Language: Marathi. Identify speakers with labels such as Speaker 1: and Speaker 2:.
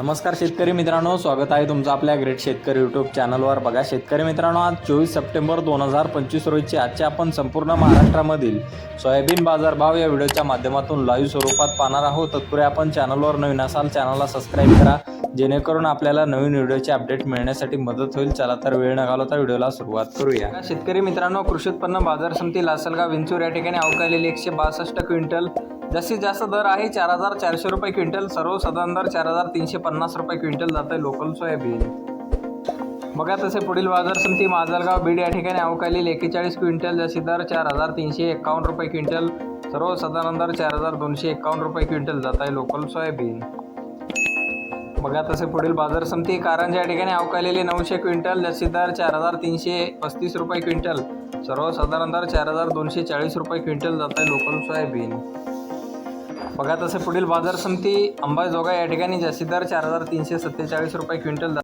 Speaker 1: नमस्कार शेतकरी मित्रांनो स्वागत आहे तुमचं आपल्या ग्रेट शेतकरी यूट्यूब चॅनलवर बघा शेतकरी मित्रांनो आज चोवीस सप्टेंबर दोन हजार पंचवीस रोजीचे आजचे आपण संपूर्ण महाराष्ट्रामधील सोयाबीन बाजारभाव या व्हिडिओच्या माध्यमातून लाईव्ह स्वरूपात पाहणार आहोत. तत्पूर्वी आपण चॅनलवर नवीन असाल चॅनलला सबस्क्राईब करा. जेणेकरून आपल्याला नवीन व्हिडिओचे अपडेट मिळण्यासाठी मदत होईल. चला तर वेळ न घालवता व्हिडिओला सुरुवात करूया. शेतकरी मित्रांनो कृषी उत्पन्न बाजार समिती लासलगाव विंचूर या ठिकाणी अवकालेली एकशे बासष्ट क्विंटल जास्तीत जास्त दर आहे चार हजार चारशे रुपये क्विंटल. सर्वसाधारण दर चार हजार तीनशे पन्नास रुपये क्विंटल जात आहे लोकल सोयाबीन. बघा तसे पुढील बाजार समिती माजलगाव बीड या ठिकाणी अवकाली एक्केचाळीस क्विंटल जास्तीत दर चार हजार तीनशे एकावन्न रुपये क्विंटल. सर्वसाधारण दर चार हजार दोनशे एकावन्न रुपये क्विंटल जात आहे लोकल सोयाबीन. बघा तसे पुढील बाजार समिती कारंजा या ठिकाणी अवकालेले नऊशे क्विंटल जास्तीत दर चार हजार तीनशे पस्तीस रुपये क्विंटल. सर्वसाधारण दर चार हजार दोनशे चाळीस रुपये क्विंटल जात आहे लोकल सोयाबीन. बघा तसे पुढील बाजार समिती अंबाजोगाई या ठिकाणी जास्तीत दर चार हजार तीनशे सत्तेचाळीस रुपये क्विंटल